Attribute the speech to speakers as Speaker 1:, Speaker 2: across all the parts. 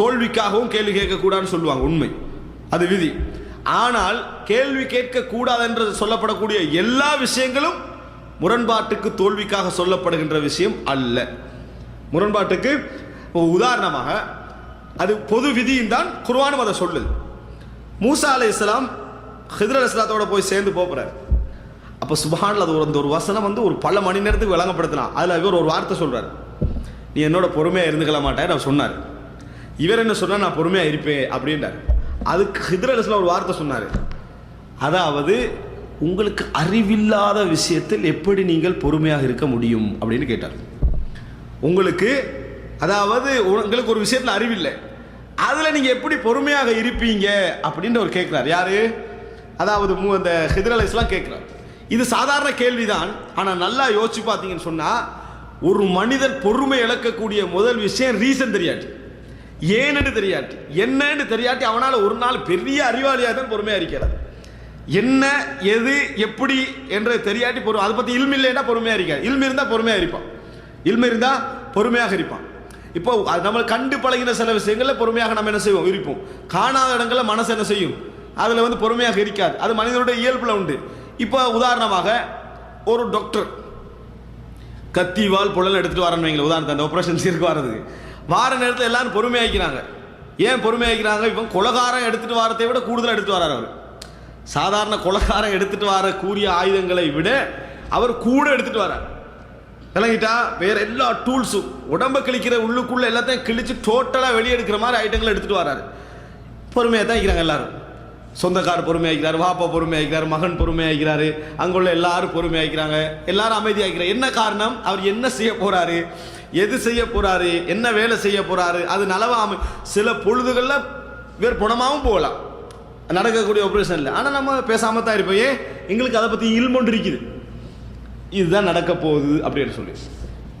Speaker 1: தோல்விக்காகவும் கேள்வி கேட்கக்கூடாதுன்னு சொல்லுவாங்க உண்மை. அது விதி. ஆனால் கேள்வி கேட்கக்கூடாது என்று சொல்லப்படக்கூடிய எல்லா விஷயங்களும் முரண்பாட்டுக்கு தோல்விக்காக சொல்லப்படுகின்ற விஷயம் அல்ல. முரண்பாட்டுக்கு உதாரணமாக அது பொது விதியும் தான் குர்வானும் அதை சொல்லுது. மூசா அலை இஸ்லாம் ஹிதர் அலி இஸ்லாத்தோட போய் சேர்ந்து போகிறார் அப்போ சுபஹானில் அது ஒரு அந்த ஒரு வசனம் வந்து ஒரு பல மணி நேரத்துக்கு விளங்கப்படுத்தினான் அதில் இவர் ஒரு வார்த்தை சொல்கிறார் நீ என்னோட பொறுமையாக இருந்துக்கல மாட்டேன் அவர் சொன்னார். இவர் என்ன சொன்னால் நான் பொறுமையாக இருப்பேன் அப்படின்றார். அதுக்கு ஹிதர் ஒரு வார்த்தை சொன்னார். அதாவது உங்களுக்கு அறிவில்லாத விஷயத்தில் எப்படி நீங்கள் பொறுமையாக இருக்க முடியும்? அப்படின்னு கேட்டார். உங்களுக்கு அதாவது உங்களுக்கு ஒரு விஷயத்தில் அறிவில்லை. அதில் நீங்கள் எப்படி பொறுமையாக இருப்பீங்க? அப்படின்னு அவர் கேட்குறார். யார்? அதாவது மூ அந்த ஹிதரலைஸ்லாம் கேட்குறாரு கேட்குறார். இது சாதாரண கேள்விதான். ஆனால் நல்லா யோசிச்சு பார்த்தீங்கன்னு சொன்னால் ஒரு மனிதன் பொறுமை இழக்கக்கூடிய முதல் விஷயம் ரீசன் தெரியாது. ஏன்னு தெரியாட்டி என்னன்னு தெரியாட்டி அவனால் ஒரு நாள் பெரிய அறிவாளியாக தான் பொறுமையாக இருக்கிறார். என்ன எது எப்படி என்று தெரியாட்டி பொறு அதை பற்றி இல்ம இல்லைன்னா பொறுமையாக இருக்காது இல்ம இருந்தால் பொறுமையாக இருப்பான். இல்ம இருந்தால் பொறுமையாக இருப்பான். இப்போ அது நம்ம கண்டு பழகின சில விஷயங்களில் பொறுமையாக நம்ம என்ன செய்வோம்? இருப்போம். காணாத இடங்களில் மனசு என்ன செய்யும்? அதில் வந்து பொறுமையாக இருக்காது. அது மனிதனுடைய இயல்பில் உண்டு. இப்போ உதாரணமாக ஒரு டாக்டர் கத்தி வால் புழல் எடுத்துட்டு வரணும் உதாரணத்தை அந்த ஆப்ரேஷன் சீருக்கு வர்றதுக்கு. வார நேரத்தில் எல்லாரும் பொறுமையாக்கிறாங்க ஏன் பொறுமையாக்கிறாங்க இப்போ குலகாரம் எடுத்துகிட்டு வாரத்தை விட கூடுதலாக எடுத்துகிட்டு வரார் அவர். சாதாரண குலகாரம் எடுத்துகிட்டு வர கூறிய ஆயுதங்களை விட அவர் கூட எடுத்துகிட்டு வரார். விளங்கிட்டா வேற எல்லா டூல்ஸும் உடம்ப கிழிக்கிற உள்ளுக்குள்ளே எல்லாத்தையும் கிழிச்சு டோட்டலாக வெளியே எடுக்கிற மாதிரி ஐட்டங்களை எடுத்துகிட்டு வராரு. பொறுமையாக தான் இருக்கிறாங்க எல்லாரும். சொந்தக்கார் பொறுமையாக்கிறார் வாப்பா பொறுமையாக்கிறார் மகன் பொறுமையாக்கிறாரு அங்குள்ள எல்லாரும் பொறுமையாக்கிறாங்க எல்லாரும் அமைதியாகிறார் என்ன காரணம்? அவர் என்ன செய்ய போறாரு? எது செய்ய போறாரு? என்ன வேலை செய்ய போறாரு? அது நலவாம சில பொழுதுகளில் வேறு புணமாகவும் போகலாம். நடக்கக்கூடிய ஆப்ரேஷன் இல்லை. ஆனால் நம்ம பேசாம தான் இருப்போம். ஏன்? எங்களுக்கு அதை பற்றி இல்மொன்று இருக்குது. இதுதான் நடக்க போகுது அப்படின்னு சொல்லி.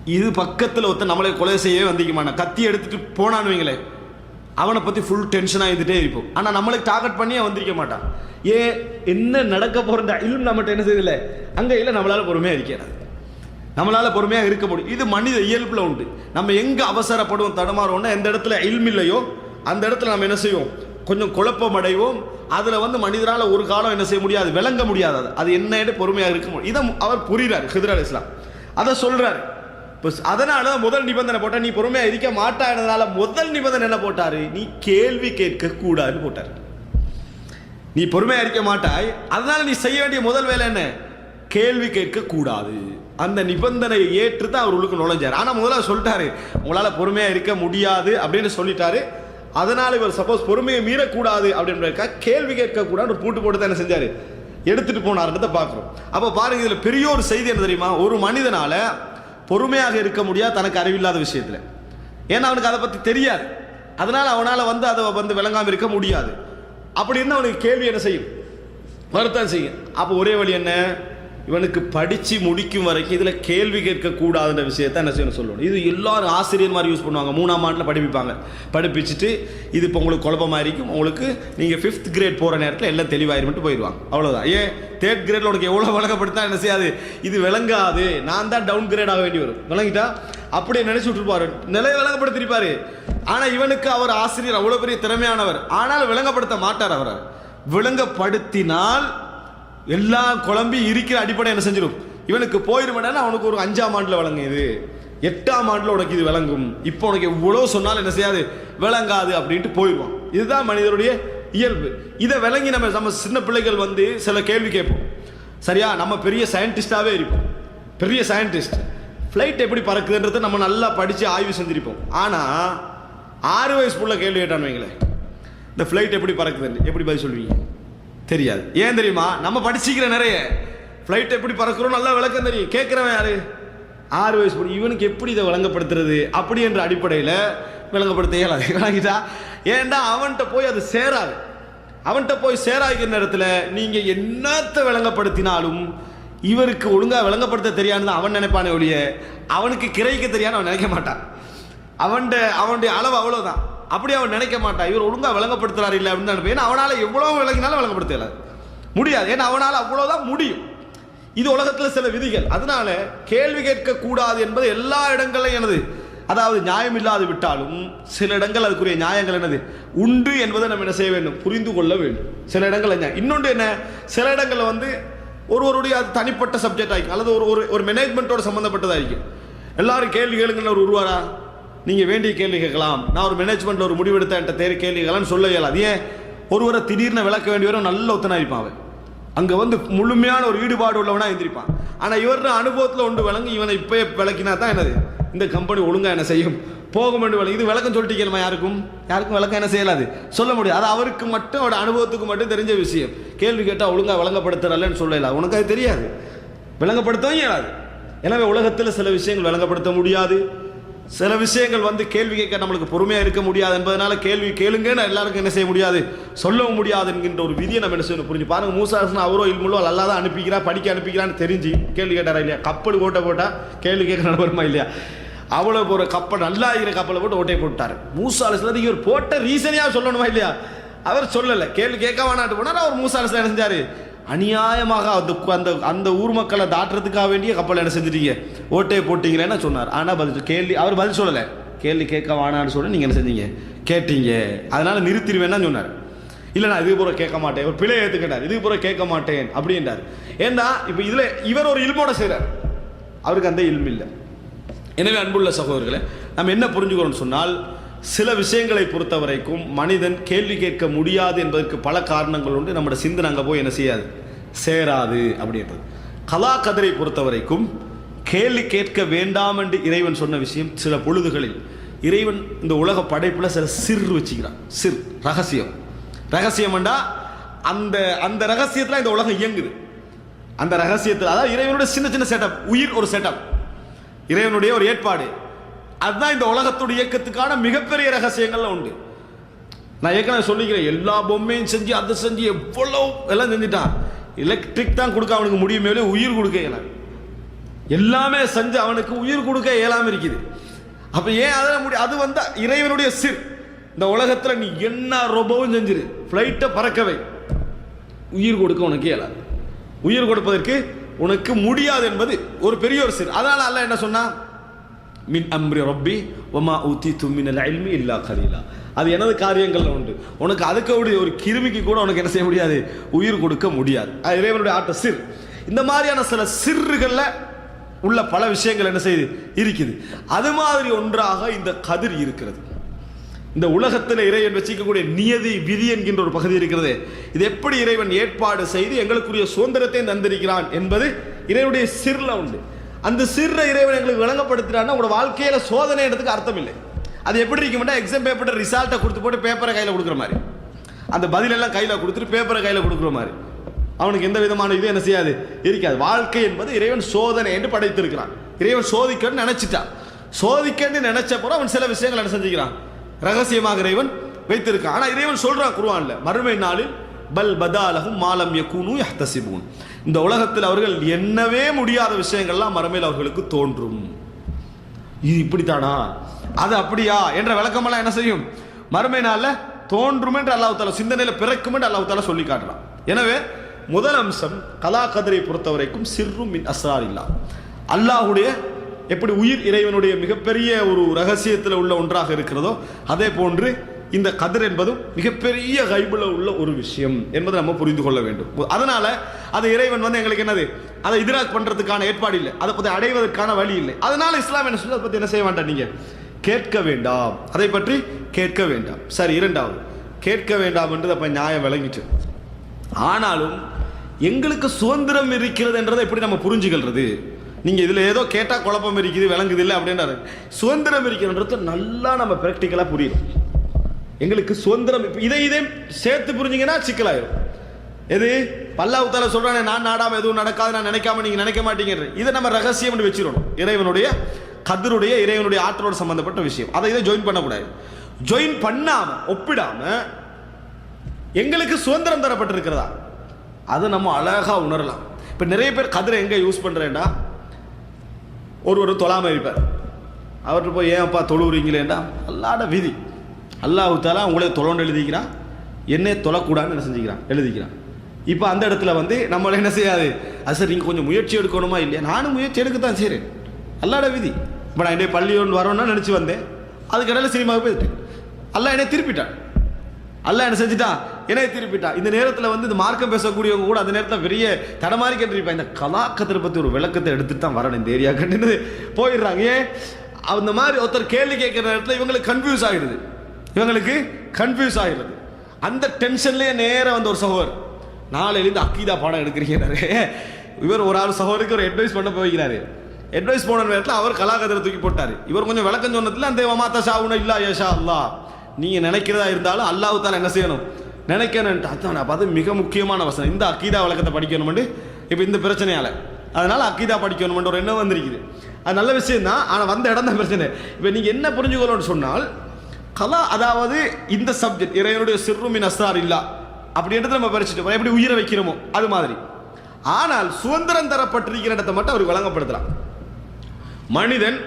Speaker 1: இது பக்கத்தில் ஒருத்தன் நம்மளை கொலை செய்யவே வந்திக்க கத்தி எடுத்துட்டு போனான்னு வைங்களேன். அவனை பற்றி ஃபுல் டென்ஷனாக இருந்துகிட்டே இருப்போம். ஆனால் நம்மளுக்கு டார்கெட் பண்ணி அவன் வந்திருக்க மாட்டான். ஏன் என்ன நடக்க போகிற இல்லும் நம்மகிட்ட என்ன செய்யல அங்கே இல்லை நம்மளால் பொறுமையாக இருக்கிறாது நம்மளால் பொறுமையாக இருக்க முடியும். இது மனித இயல்பில் உண்டு. நம்ம எங்கே அவசரப்படுவோம் தடுமாறுவோம்னா எந்த இடத்துல இல்ம் இல்லையோ அந்த இடத்துல நம்ம என்ன செய்வோம்? கொஞ்சம் குழப்பம் அடைவோம். அதில் வந்து மனிதரால் ஒரு காலம் என்ன செய்ய முடியாது விளங்க முடியாது. அது. என்ன பொறுமையாக இருக்க முடியும். இதை அவர் புரிகிறார் ஹிதர் அலி இஸ்லாம். அதை சொல்கிறார் இப்போ அதனால தான் முதல் நிபந்தனை போட்டால் நீ பொறுமையாக இருக்க மாட்டானதுனால முதல் நிபந்தனை என்ன போட்டார்? நீ கேள்வி கேட்க கூடாதுன்னு போட்டார். நீ பொறுமையாக இருக்க மாட்டாய். அதனால நீ செய்ய வேண்டிய முதல் வேலை என்ன? கேள்வி கேட்க கூடாது அந்த நிபந்தனையை ஏற்று தான் அவர் உள்ளுக்கு நுழைஞ்சார். ஆனால் முதல்ல சொல்லிட்டாரு உங்களால் பொறுமையாக இருக்க முடியாது அப்படின்னு சொல்லிட்டாரு. அதனால் இவர் சப்போஸ் பொறுமையை மீறக்கூடாது அப்படின்றக்கா கேள்வி கேட்கக்கூடாது ஒரு பூட்டு போட்டு தான் என்ன செஞ்சார்? எடுத்துகிட்டு போனார்ன்றதை பார்க்குறோம். அப்போ பாருங்கள் இதில் பெரிய ஒரு செய்தி என்ன தெரியுமா? ஒரு மனிதனால் பொறுமையாக இருக்க முடியாது தனக்கு அறிவில்லாத விஷயத்தில். ஏன்னா அவனுக்கு அதை பற்றி தெரியாது. அதனால் அவனால் வந்து அதை வந்து விளங்காமல் இருக்க முடியாது. அப்படி இருந்தால் அவனுக்கு கேள்வி என்ன செய்யும்? வருத்தம் செய்யும். அப்போ ஒரே வழி என்ன? இவனுக்கு படித்து முடிக்கும் வரைக்கும் இதில் கேள்வி கேட்கக்கூடாதுன்ற விஷயத்தை என்ன செய்யணும் சொல்லணும். இது எல்லாரும் ஆசிரியர் மாதிரி யூஸ் பண்ணுவாங்க. மூணாம் ஆண்டில் படிப்பிப்பாங்க. படிப்பிச்சுட்டு இது இப்போ உங்களுக்கு குழப்பமாக இருக்கும். உங்களுக்கு நீங்கள் ஃபிஃப்த் கிரேட் போகிற நேரத்தில் எல்லாம் தெளிவாயிருமெட்டு போயிடுவாங்க அவ்வளோதான் ஏன்? தேர்ட் கிரேடில் உனக்கு எவ்வளோ விளங்கப்படுத்தா என்ன செய்யாது? இது விளங்காது. நான் தான் டவுன் கிரேட் ஆக வேண்டி வரும். விளங்கிட்டா? அப்படியே நினச்சி விட்டுருப்பாரு. நிலையை விளங்கப்படுத்திருப்பாரு ஆனால் இவனுக்கு அவர் ஆசிரியர் அவ்வளோ பெரிய திறமையானவர். ஆனால் விளங்கப்படுத்த மாட்டார் அவர். விளங்கப்படுத்தினால் எல்லா குழம்பி இருக்கிற அடிப்படை என்ன செஞ்சிடும் இவனுக்கு போயிருமேனா அவனுக்கு ஒரு அஞ்சாம் ஆண்டில் விளங்குது எட்டாம் ஆண்டில் உனக்கு இது விளங்கும். இப்போ உனக்கு எவ்வளோ சொன்னாலும் என்ன செய்யாது? விளங்காது அப்படின்ட்டு போயிடுவான். இதுதான் மனிதனுடைய இயல்பு. இதை விளங்கி நம்ம நம்ம சின்ன பிள்ளைகள் வந்து சில கேள்வி கேட்போம். சரியா? நம்ம பெரிய சயின்டிஸ்டாகவே இருப்போம். பெரிய சயின்டிஸ்ட் ஃப்ளைட் எப்படி பறக்குதுன்றதை நம்ம நல்லா படித்து ஆய்வு செஞ்சிருப்போம். ஆனால் ஆறு வயசு புள்ள கேள்வி கேட்டான்னு வைங்களேன். இந்த ஃப்ளைட் எப்படி பறக்குதுன்னு எப்படி பதில் சொல்லுவீங்க தெரியாது. ஏன் தெரியுமா? நம்ம படிச்சிக்கிற நிறைய. ஃப்ளைட் எப்படி பறக்கிறோம்? நல்லா விளக்கம் தெரியும். கேட்குறவன் யாரு? ஆறு வயசு பொண்ணு. இவனுக்கு எப்படி இதை விளங்கப்படுத்துறது? அப்படி என்ற அடிப்படையில் விளங்கப்படுத்த இயலாது. விளங்கிட்டா? ஏன்டா அவன்கிட்ட போய் அது சேராது? அவன்கிட்ட போய் சேராகிற நேரத்தில் நீங்கள் என்னத்தை விளங்கப்படுத்தினாலும் இவருக்கு ஒழுங்காக விளங்கப்படுத்த தெரியாதுன்னு அவன் நினைப்பானே ஒழிய அவனுக்கு கிரைக்க தெரியான்னு அவன் நினைக்க மாட்டான். அவன்கிட்ட அவனுடைய அளவு அவ்வளோதான் அப்படி அவன் நினைக்க மாட்டான். இவர் ஒழுங்காக விளங்கப்படுத்துறாரு இல்லை அப்படின்னு நினைப்பேன். ஏன்னா அவனால் எவ்வளோ விளங்கினாலும் விளங்கப்படுத்தல. முடியாது. ஏன்னா அவனால் அவ்வளோதான் முடியும். இது உலகத்தில் சில விதிகள். அதனால கேள்வி கேட்கக்கூடாது என்பது எல்லா இடங்களையும் எனது. அதாவது நியாயம் இல்லாது விட்டாலும் சில இடங்கள் அதுக்குரிய நியாயங்கள் என்னது உண்டு என்பதை நம்ம என்ன செய்ய வேண்டும்? புரிந்து கொள்ள வேண்டும். சில இடங்கள் என்ன? இன்னொன்று என்ன? சில இடங்களில் வந்து ஒருவருடைய அது தனிப்பட்ட சப்ஜெக்ட் ஆகிக்கும் அல்லது ஒரு ஒரு ஒரு மேனேஜ்மெண்ட்டோட சம்மந்தப்பட்டதாக இருக்கும். எல்லாரும் கேள்வி கேளுங்கன்னு ஒரு உருவாரா? நீங்கள் வேண்டிய கேள்வி கேட்கலாம். நான் ஒரு மேனேஜ்மெண்ட்டில் ஒரு முடிவெடுத்த என்கிட்ட தேர் கேள்வி கேட்கலாம்னு சொல்ல இயலாது. ஏன்? ஒருவரை திடீர்னு விளக்க வேண்டியவரும் நல்ல ஒத்தனாயிருப்பான் அவன். அங்கே வந்து முழுமையான ஒரு ஈடுபாடு உள்ளவனா எந்திரிப்பான். ஆனால் இவர் அனுபவத்தில் ஒன்று விளங்கி இவனை இப்போயே விளக்கினா தான் என்னது? இந்த கம்பெனி ஒழுங்காக என்ன செய்யும்? போக வேண்டும் விளக்கு இது விளக்கம் சொல்லிட்டீங்களா யாருக்கும்? யாருக்கும் விளக்கம் என்ன செய்யலாது? சொல்ல முடியாது. அது அவருக்கு மட்டும் அவரோட அனுபவத்துக்கு மட்டும் தெரிஞ்ச விஷயம். கேள்வி கேட்டால் ஒழுங்காக விளங்கப்படுத்துறல்லன்னு சொல்லலாம் உனக்கு அது தெரியாது. விளங்கப்படுத்தவும் இயலாது. எனவே உலகத்தில் சில விஷயங்கள் விளங்கப்படுத்த முடியாது. சில விஷயங்கள் வந்து கேள்வி கேட்க நம்மளுக்கு பொறுமையாக இருக்க முடியாது என்பதனால கேள்வி கேளுங்கன்னு எல்லாருக்கும் என்ன செய்ய முடியாது சொல்லவும் முடியாது என்கின்ற ஒரு விதியை நம்ம என்ன செய்யணும் புரிஞ்சு. பாருங்கள் மூசாசன் அவரோ இல்முள்ளோ நல்லா தான் அனுப்பிக்கிறா படிக்க அனுப்பிக்கிறான்னு தெரிஞ்சு கேள்வி கேட்டாரா இல்லையா? கப்பல் ஓட்ட போட்டால் கேள்வி கேட்க நடுவருமா இல்லையா? அவ்வளோ ஒரு கப்பல் நல்லா இருக்கிற கப்பலை போட்டு ஓட்டையை போட்டார். மூசா அலிஸ்லாம் இவர் போட்ட ரீசனையாக சொல்லணுமா இல்லையா? அவர் சொல்லலை. கேள்வி கேட்க வேணாட்டு போனார் அவர் மூசா அலிஸ்லாம் செஞ்சார்? அநியாயமாக அந்த அந்த அந்த ஊர் மக்களை தாட்டுறதுக்காக வேண்டிய கப்பல் என்ன செஞ்சிட்டீங்க? ஓட்டையை போட்டீங்களேன்னு சொன்னார்? ஆனால் பதில் கேள்வி அவர் பதில் சொல்லலை. கேள்வி கேட்க வானான்னு சொல்லி நீங்கள் என்ன செஞ்சீங்க? கேட்டீங்க. அதனால் நிறுத்திடுவேன்னு சொன்னார். இல்லை நான் இது பூரா கேட்க மாட்டேன். ஒரு பிழை ஏற்றுக்கிட்டார் இது பூரா கேட்க மாட்டேன். அப்படின்றார் ஏன்னா இப்போ இதில் இவர் ஒரு இல்மோட செய்கிறார் அவருக்கு அந்த இல்மில்லை. எனவே அன்புள்ள சகோதரர்களை நம்ம என்ன புரிஞ்சுக்கிறோம்னு சொன்னால் சில விஷயங்களை பொறுத்த வரைக்கும் மனிதன் கேள்வி கேட்க முடியாது என்பதற்கு பல காரணங்கள் உண்டு. நம்மளோட சிந்தனை அங்கே போய் என்ன செய்யாது? சேராது அப்படின்றது. கலா கதிரை பொறுத்த வரைக்கும் கேள்வி கேட்க வேண்டாம் என்று இறைவன் சொன்ன விஷயம் சில பொழுதுகளில். இறைவன் இந்த உலக படைப்பில் சில சிறு வச்சுக்கிறான். சிறு ரகசியம். ரகசியம்ண்டா அந்த அந்த ரகசியத்தில் இந்த உலகம் இயங்குது. அந்த ரகசியத்தில் அதாவது இறைவனுடைய சின்ன சின்ன செட்டப் உயிர் ஒரு செட்டப் இறைவனுடைய ஒரு ஏற்பாடு. அதுதான் இந்த உலகத்துடைய இயக்கத்துக்கான மிகப்பெரிய ரகசியங்கள்ல உண்டு. நான் ஏற்கனவே சொல்லிக்கிறேன் எல்லா பொம்மையும் செஞ்சு அதை செஞ்சு எவ்வளோ எல்லாம் செஞ்சுட்டான் எலக்ட்ரிக் தான் கொடுக்க அவனுக்கு முடியுமே உயிர் கொடுக்க இயலாம் எல்லாமே செஞ்சு அவனுக்கு உயிர் கொடுக்க இயலாம இருக்குது. அப்ப ஏன் அதில் முடியும் அது வந்து இறைவனுடைய சிர். இந்த உலகத்தில் நீ என்ன ரொம்பவும் செஞ்சிரு. ஃப்ளைட்டை பறக்கவை. உயிர் கொடுக்க உனக்கு இயலாது உயிர் கொடுப்பதற்கு உனக்கு முடியாது என்பது ஒரு பெரிய ஒரு சிறு அதனால அல்ல என்ன சொன்னா மின் அம்ரி ரப்பி ஒமா ஊத்தி தும்மினல் அல்மி இல்லா கலீலா. அது எனது காரியங்களில் உண்டு. உனக்கு அதுக்கு ஒரு கிருமிக்கு கூட உனக்கு என்ன செய்ய முடியாது? உயிர் கொடுக்க முடியாது. அது இறைவனுடைய ஆட்ட சிறு இந்த மாதிரியான சில சிறுகளில் உள்ள பல விஷயங்கள் என்ன செய்யுது இருக்குது. அது மாதிரி ஒன்றாக இந்த கதிர் இருக்கிறது. இந்த உலகத்தில் இறைவன் வச்சிக்கக்கூடிய நியதி விதி என்கின்ற ஒரு பகுதி இருக்கிறது. இது எப்படி இறைவன் ஏற்பாடு செய்து எங்களுக்குரிய சுதந்திரத்தை தந்திருக்கிறான் என்பது இறைவனுடைய சிறில் உண்டு. அந்த சிற இறைவன் எங்களுக்கு விளங்கப்படுத்துறான்னா உங்களோட வாழ்க்கையில சோதனை எடுத்துக்கு அர்த்தம் இல்லை அது எப்படி இருக்கும்னா எக்ஸாம் பேப்பர் ரிசல்ட்டை கொடுத்து போட்டு பேப்பரை கையில் கொடுக்குற மாதிரி. அந்த பதிலெல்லாம் கையில் கொடுத்துட்டு பேப்பரை கையில் கொடுக்குற மாதிரி. அவனுக்கு எந்த விதமான இது என்ன செய்யாது? இருக்காது. வாழ்க்கை என்பது இறைவன் சோதனை என்று படைத்திருக்கிறான். இறைவன் சோதிக்கன்னு நினைச்சிட்டான். சோதிக்கன்னு நினைச்ச அவன் சில விஷயங்கள் என்ன செஞ்சுக்கிறான்? ரகசியமாக இறைவன் வைத்திருக்கான் ஆனால் இறைவன் சொல்கிறான் குருவான்ல மறுமை நாளில் பல் பதாலகும் மாலம் யக்கூனு யஹ்தசிபூன். இந்த உலகத்தில் அவர்கள் எண்ணவே முடியாத விஷயங்கள்லாம் மறுமையில் அவர்களுக்கு தோன்றும். இது இப்படித்தானா? அது அப்படியா? என்ற விளக்கமெல்லாம் என்ன செய்யும்? மறுமை நாள்ல தோன்றும் என்று அல்லாஹ் சிந்தனையில் பிறக்கும் என்று அல்லாஹால சொல்லி காட்டுறான். எனவே முதல் அம்சம் கலா கதிரை பொறுத்த வரைக்கும் சிறும் மின் அசார் இல்லா அல்லாஹுடைய எப்படி உயிர் இறைவனுடைய மிகப்பெரிய ஒரு ரகசியத்தில் உள்ள ஒன்றாக இருக்கிறதோ அதே போன்று இந்த கதிர் என்பதும் மிகப்பெரிய கைபில் உள்ள ஒரு விஷயம் என்பதை நம்ம புரிந்து கொள்ள வேண்டும். அதனால அது இறைவன் வந்து எங்களுக்கு என்னது? அதை எதிராக பண்றதுக்கான ஏற்பாடு இல்லை. அதை பற்றி அடைவதற்கான வழி இல்லை. அதனால இஸ்லாம் என்ன சொல்லி அதை பற்றி என்ன செய்ய வேண்டாம் நீங்க? கேட்க வேண்டாம். அதை பற்றி கேட்க வேண்டாம். சரி இரண்டாவது. கேட்க வேண்டாம் என்று அப்ப நியாயம் விளங்கிட்டு. ஆனாலும் எங்களுக்கு சுதந்திரம் இருக்கிறது என்றதை எப்படி நம்ம புரிஞ்சுக்கிறது நீங்கள் இதில் ஏதோ கேட்டால் குழப்பம் இருக்குது விளங்குது இல்லை அப்படின்றாரு. சுதந்திரம் இருக்கிறன்றது நல்லா நம்ம ப்ராக்டிக்கலாக புரியும் எங்களுக்கு சுதந்திரம். இப்போ இதை இதையும் சேர்த்து புரிஞ்சீங்கன்னா சிக்கலாயிரும். எது? பல்லாவுத்தால சொல்றானே நான் நாடாம எதுவும் நடக்காது நான் நினைக்காம நீங்க நினைக்க மாட்டீங்க இதை நம்ம ரகசியம் வச்சிடணும். இறைவனுடைய கதிருடைய இறைவனுடைய ஆற்றலோடு சம்பந்தப்பட்ட விஷயம். அதை இதை ஜாயின் பண்ணக்கூடாது. ஜாயின் பண்ணாம ஒப்பிடாம எங்களுக்கு சுதந்திரம் தரப்பட்டிருக்கிறதா? அதை நம்ம அழகா உணரலாம். இப்போ நிறைய பேர் கதிரை எங்க யூஸ் பண்றேன்டா? ஒரு ஒரு தொழாம இருப்பார். அவர்கிட்ட போய் ஏன்ப்பா தொழுவுறீங்களேண்டா அல்லாட விதி. அல்லாஹு தாலா உங்களே தொலைன்னு எழுதிக்கிறான். என்னே தொலைக்கூடாதுன்னு என்ன செஞ்சுக்கிறான்? எழுதிக்கிறான். இப்போ அந்த இடத்துல வந்து நம்மள என்ன செய்யாது? அது சார் நீங்கள் கொஞ்சம் முயற்சி எடுக்கணுமா இல்லையா? நானும் முயற்சி எடுக்க தான் செய்கிறேன் அல்லாட விதி. இப்போ நான் என்னுடைய பள்ளி ஒன்று நினச்சி வந்தேன். அதுக்கடையில் சினிமாவுக்கு போயிட்டேன் அல்லாஹ் என்னை திருப்பிட்டான். அல்லாஹ் என்ன செஞ்சுட்டான்? என்னை திருப்பிட்டான். இந்த நேரத்தில் வந்து இந்த மார்க்கம் பேசக்கூடியவங்க கூட அந்த நேரத்தில் பெரிய தடமாறி கேட்டிருப்பான் இந்த கலாக்கத்தை பற்றி ஒரு விளக்கத்தை எடுத்துட்டு தான் வரணும் இந்த ஏரியா கண்டு போயிடுறாங்க. ஏன்? அந்த மாதிரி ஒருத்தர் கேள்வி கேட்குற நேரத்தில் இவங்களுக்கு கன்ஃபியூஸ் ஆகிடுது இவங்களுக்கு கன்ஃபியூஸ் ஆகிடுது அந்த டென்ஷன்லேயே நேராக வந்து ஒரு சகோதர் நாளையிலேருந்து அக்கீதா பாடம் எடுக்கிறீங்கிறாரு இவர் ஒரு ஆள் சகோதரிக்கு ஒரு அட்வைஸ் பண்ண போய்கிறாரு அட்வைஸ் போன நேரத்தில் அவர் கலாகதரை தூக்கி போட்டார். இவர் கொஞ்சம் விளக்கம் சொன்னதில் அந்த மாத்தா ஷாவுன இல்லா ஏஷா அல்லா. நீங்கள் நினைக்கிறதா இருந்தாலும் அல்லாஹ் தால என்ன செய்யணும்? நினைக்கணும் அதான் நான் பார்த்து மிக முக்கியமான வசனம். இந்த அக்கீதா விளக்கத்தை படிக்கணும்னு இப்போ இந்த பிரச்சனையால. அதனால் அக்கீதா படிக்கணும்ன்ற ஒரு எண்ணம் வந்திருக்குது. அது நல்ல விஷயம் தான் ஆனால் வந்த இடம் தான் பிரச்சனை. இப்போ நீங்கள் என்ன புரிஞ்சுக்கணும்னு சொன்னால் கலா அதாவது இந்த சப்ஜெக்ட் இறைவனுடைய சிறுமின் அசார் இல்லா. அப்படின்றத நம்ம பறிச்சுட்டு எப்படி உயிரை வைக்கிறோமோ அது மாதிரி. ஆனால் சுதந்திரம் தரப்பட்டிருக்கிற இடத்தை மட்டும் அவர் வழங்கப்படுத்தலாம். மனிதன்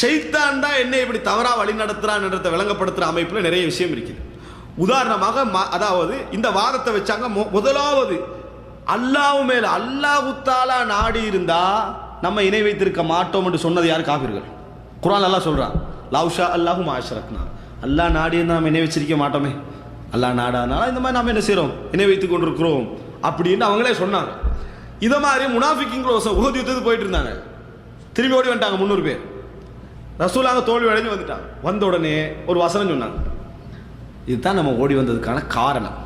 Speaker 1: ஷைத்தான் தான் என்னை இப்படி தவறா வழி நடத்துறான்றத விளங்கப்படுத்துகிற அமைப்பில் நிறைய விஷயம் இருக்குது. உதாரணமாக ம- அதாவது இந்த வாதத்தை வச்சாங்க முதலாவது அல்லாஹ் மேல அல்லாஹு தாலா நாடி இருந்தா நம்ம இணை வைத்திருக்க மாட்டோம் என்று சொன்னது யார்? காபிர்கள். குரான் எல்லாம் சொல்றான் லவ்ஷா அல்லாஹு மாஷரக்னா அல்லாஹ் நாடியும் நாம் நம்ம இணை வச்சிருக்க மாட்டோமே. அல்லாஹ் நாடாதனால இந்த மாதிரி நாம் என்ன செய்கிறோம் இணை வைத்து கொண்டிருக்கிறோம். அப்படின்னு அவங்களே சொன்னாங்க. இதை மாதிரி முனாஃபிக்கிங்களோ உகதி யுத்தத்துக்கு போயிட்டு இருந்தாங்க. திரும்பி ஓடி வந்துட்டாங்க முந்நூறு பேர். ரசூலாக தோல்வி அடைஞ்சு வந்துட்டாங்க வந்த உடனே ஒரு வசனம் சொன்னாங்க. இதுதான் நம்ம ஓடி வந்ததுக்கான காரணம்.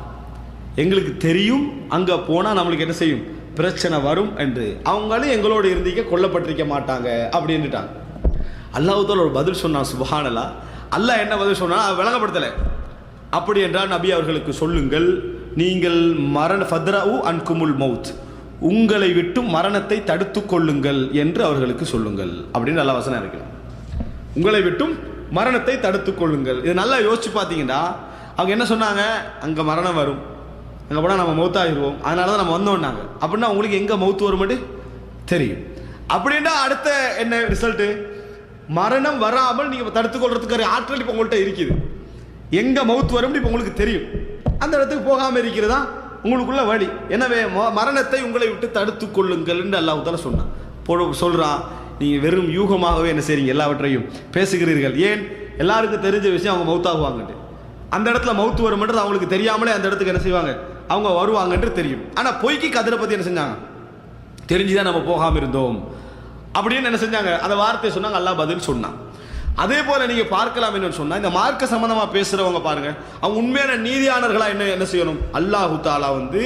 Speaker 1: எங்களுக்கு தெரியும் அங்கே போனால் நம்மளுக்கு என்ன செய்யும்? பிரச்சனை வரும் என்று. அவங்களும் எங்களோட இருந்தீங்க கொல்லப்பட்டிருக்க மாட்டாங்க அப்படின்னுட்டாங்க. அல்லாஹுத்தால ஒரு பதில் சொன்னான் சுபஹானலா அல்லாஹ் என்ன பதில் சொன்னா அதை விளங்கப்படுத்தலை. அப்படி என்றால் நபி அவர்களுக்கு சொல்லுங்கள் நீங்கள் மரண ஃபதரவு அண்ட் குமுல் மவுத் உங்களை விட்டு மரணத்தை தடுத்து கொள்ளுங்கள் என்று அவர்களுக்கு சொல்லுங்கள். அப்படின்னு நல்ல வசனம் இருக்கு. உங்களை விட்டும் மரணத்தை தடுத்து கொள்ளுங்கள். இது நல்லா யோசிச்சு பார்த்தீங்கன்னா அவங்க என்ன சொன்னாங்க? அங்கே மரணம் வரும். அங்கே போனால் நம்ம மௌத்தாகிடுவோம் அதனால தான் நம்ம வந்தோம்னாங்க. அப்படின்னா உங்களுக்கு எங்கே மௌத்து வருமாட்டு தெரியும். அப்படின்னா அடுத்த என்ன ரிசல்ட்டு மரணம் வராமல் நீங்கள் தடுத்துக் கொள்றதுக்கு ஆற்றல் இப்போ உங்கள்கிட்ட இருக்குது. எங்கே மௌத்து வரும்னு இப்போ உங்களுக்கு தெரியும். அந்த இடத்துக்கு போகாமல் இருக்கிறதா? உங்களுக்குள்ள வழி. எனவே ம- மரணத்தை உங்களை விட்டு தடுத்து கொள்ளுங்கள் என்று சொன்னான். பொ- சொல்றான். நீங்க வெறும் யூகமாகவே என்ன செய்றீங்க எல்லாவற்றையும் பேசுகிறீர்கள். ஏன்? எல்லாருக்கும் தெரிஞ்ச விஷயம் அவங்க மவுத்தாகுவாங்கன்ட்டு. அந்த இடத்துல மௌத்து வரும்ன்றது அவங்களுக்கு தெரியாமலே அந்த இடத்துக்கு என்ன செய்வாங்க? அவங்க வருவாங்கன்றது தெரியும். ஆனா பொய்க்கு கதிரை பத்தி என்ன செஞ்சாங்க? தெரிஞ்சுதான் நம்ம போகாம இருந்தோம். அப்படின்னு என்ன செஞ்சாங்க? அந்த வார்த்தையை சொன்னாங்க அல்லாஹ் பதில் சொன்னான். அதே போல நீங்க பார்க்கலாம் என்னன்னு சொன்னா இந்த மார்க்க சம்பந்தமா பேசுறவங்க பாருங்க அவங்க உண்மையான நீதியானர்களா என்ன என்ன செய்யணும்? அல்லாஹு தாலா வந்து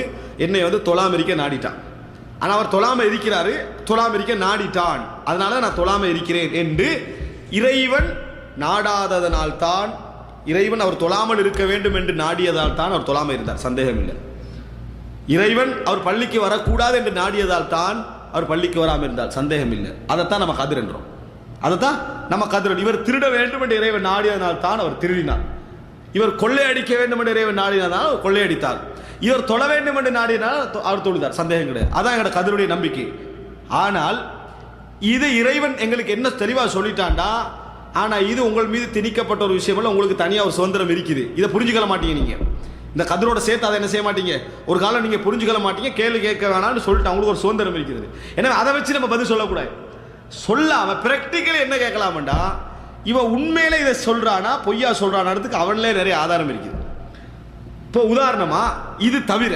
Speaker 1: என்னை வந்து தொழாம இருக்க நாடிட்டான். ஆனால் அவர் தொழாம இருக்கிறாரு தொழாம இருக்க நாடிட்டான். அதனால நான் தொழாம இருக்கிறேன் என்று இறைவன் நாடாததனால் தான் இறைவன் அவர் தொழாமல் இருக்க வேண்டும் என்று நாடியதால் தான் அவர் தொழாம இருந்தார். சந்தேகம் இல்லை இறைவன் அவர் பள்ளிக்கு வரக்கூடாது என்று நாடியதால் தான் அவர் பள்ளிக்கு வராமல் இருந்தால் சந்தேகம் இல்லை. அதைத்தான் நம்ம கதிர் என்றோம். அதைத்தான் நம்ம கதிரன் இவர் திருட வேண்டும் என்று இறைவன் நாடியதனால் தான் அவர் திருடினார். இவர் கொள்ளையடிக்க வேண்டும் என்று இறைவன் நாடினால் அவர் கொள்ளையடித்தார் இவர் தொழ வேண்டும் என்று நாடினால் அவர் தொழுதார் சந்தேகம் கிடையாது. அதான் எங்களோட கதிருடைய நம்பிக்கை. ஆனால் இது இறைவன் எங்களுக்கு என்ன தெளிவாக சொல்லிட்டான்டா ஆனால் இது உங்கள் மீது திணிக்கப்பட்ட ஒரு விஷயம் உங்களுக்கு தனியாக ஒரு சுதந்திரம் இருக்குது. இதை புரிஞ்சுக்கல மாட்டீங்க நீங்கள் இந்த கதிரோட சேர்த்து அதை என்ன செய்ய மாட்டீங்க? ஒரு காலம் நீங்கள் புரிஞ்சுக்கல மாட்டீங்க கேள்வி கேட்க வேணாம்னு சொல்லிட்டு அவங்களுக்கு ஒரு சுதந்திரம் இருக்கிறது. எனவே அதை வச்சு நம்ம பதில் சொல்லக்கூடாது. சொல்லாம பிராக்டிக்கலி என்ன கேட்கலாமண்டா இவன் உண்மையில இதை சொல்றானா பொய்யா சொல்றானதுக்கு அவன்லே நிறைய ஆதாரம் இருக்குது. இப்போ உதாரணமா இது தவிர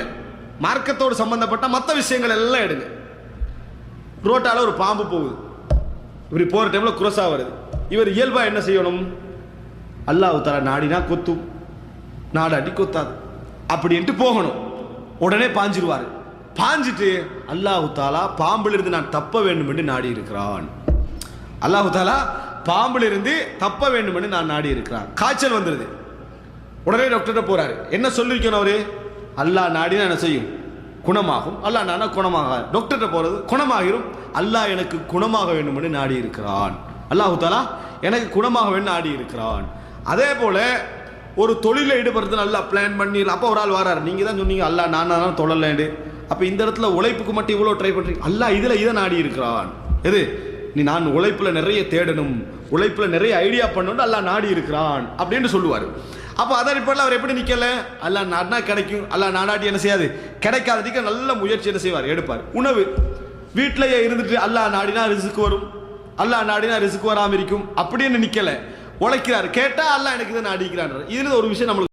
Speaker 1: மார்க்கத்தோடு சம்பந்தப்பட்ட மற்ற விஷயங்கள் எல்லாம் எடுங்க. ரோட்டால் ஒரு பாம்பு போகுது. இப்படி போற டைம்ல குரசா வருது. இவர் இயல்பா என்ன செய்யணும்? அல்லாஹ் தலா நாடினா கொத்தும். நாடாட்டி கொத்தாது. அப்படின்ட்டு போகணும். உடனே பாஞ்சிருவார். பாஞ்சிட்டு அல்லாஹு தாலா பாம்பிலிருந்து நான் தப்ப வேண்டும் என்று நாடி இருக்கிறான் அல்லாஹு தாலா பாம்பிலிருந்து தப்ப வேண்டும் என்று நான் நாடி இருக்கிறான் காய்ச்சல் வந்துருது. உடனே டாக்டர்கிட்ட போறாரு. என்ன சொல்லிருக்கணும் அவரு? அல்லாஹ் நாடினா என்ன செய்யும்? குணமாகும். அல்லாஹ் நானா குணமாகாது டாக்டர்கிட்ட போறது குணமாகிரும். அல்லாஹ் எனக்கு குணமாக வேண்டும் என்று நாடி இருக்கிறான் அல்லாஹு தாலா எனக்கு குணமாக வேண்டும் நாடி இருக்கிறான் அதே போல ஒரு தொழிலில் ஈடுபடுறது நல்லா பிளான் பண்ணி அப்போ ஒரு ஆள் வராரு. நீங்கள் தான் சொன்னீங்க அல்லா நான் தான் தொழலேண்டு அப்போ இந்த இடத்துல உழைப்புக்கு மட்டும் இவ்வளோ ட்ரை பண்ணுறீங்க அல்லா இதில் இதை நாடி இருக்கிறான். எது? நீ நான் உழைப்பில் நிறைய தேடணும் உழைப்பில் நிறைய ஐடியா பண்ணணும் அல்லாஹ் நாடி இருக்கிறான் அப்படின்னு சொல்லுவார். அப்போ அதன் அடிப்படையில் அவர் எப்படி நிற்கல அல்லாஹ் நாடினா கிடைக்கும். அல்ல நாடாட்டி என்ன செய்யாது? கிடைக்காததுக்கு நல்ல முயற்சி என்ன செய்வார்? எடுப்பார். உணவு. வீட்டிலேயே இருந்துட்டு அல்லாஹ் நாடினா ரிசுக்கு வரும். அல்லாஹ் நாடினா ரிசுக்கு வராமல் இருக்கும். அப்படின்னு நிற்கலை உழைக்கிறார். கேட்டா அல்ல எனக்கு இதை நான் அடிக்கிறான் இதில் ஒரு விஷயம் நம்மளுக்கு